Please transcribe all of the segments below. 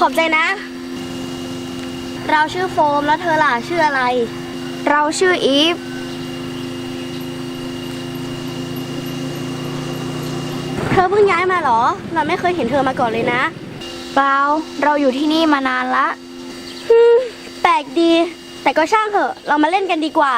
ขอบใจนะ เราชื่อโฟมแล้วเธอล่ะชื่ออะไร เราชื่ออีฟ เธอเพิ่งย้ายมาเหรอ เราไม่เคยเห็นเธอมาก่อนเลยนะ เปล่า เราอยู่ที่นี่มานานละฮึมแปลกดี แต่ก็ช่างเถอะ เรามาเล่นกันดีกว่า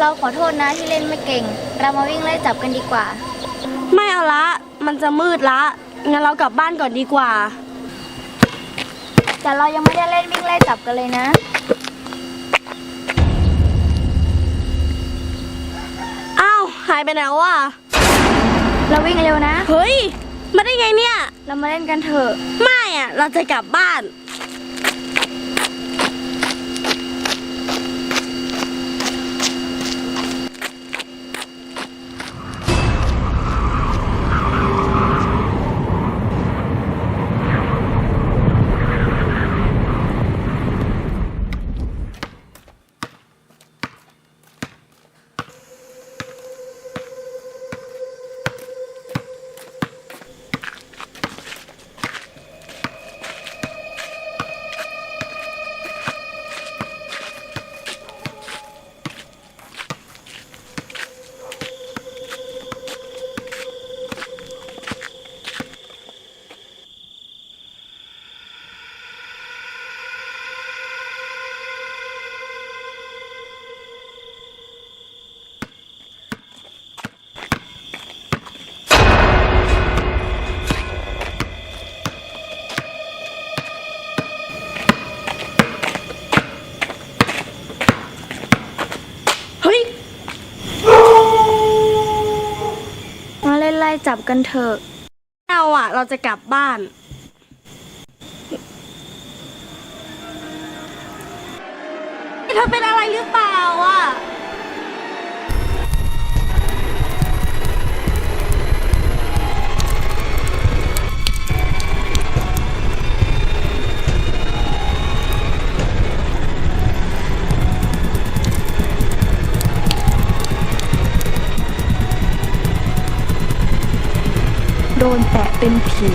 เราขอโทษนะที่เล่นไม่เก่ง เรามาวิ่งไล่จับกันดีกว่า ไม่เอาละ มันจะมืดละ งั้นเรากลับบ้านก่อนดีกว่า แต่เรายังไม่ได้เล่นวิ่งไล่จับกันเลยนะ อ้าว หายไปไหนวะ เราวิ่งเร็วนะ เฮ้ย มาได้ไงเนี่ย เรามาเล่นกันเถอะ ไม่อะเราจะกลับบ้าน จับกันเถอะเราอะเราจะกลับบ้าน เธอเป็นอะไรหรือเปล่าอะ นแปะเป็นผี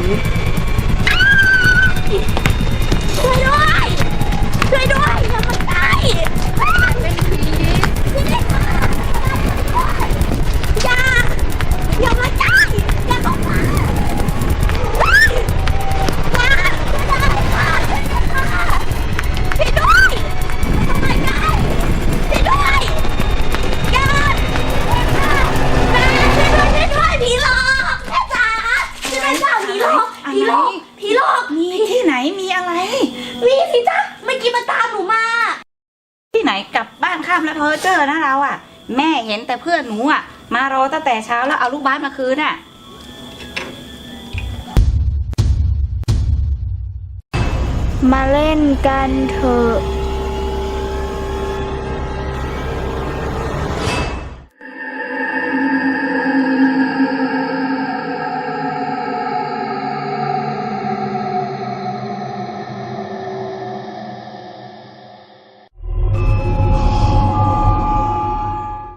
ไหนกลับบ้านข้ามแล้วเพอเจอนะเราอะ แม่เห็นแต่เพื่อนหนูอะ มารอตั้งแต่เช้าแล้วเอาลูกบ้านมาคืนอะมาเล่นกันเถอะ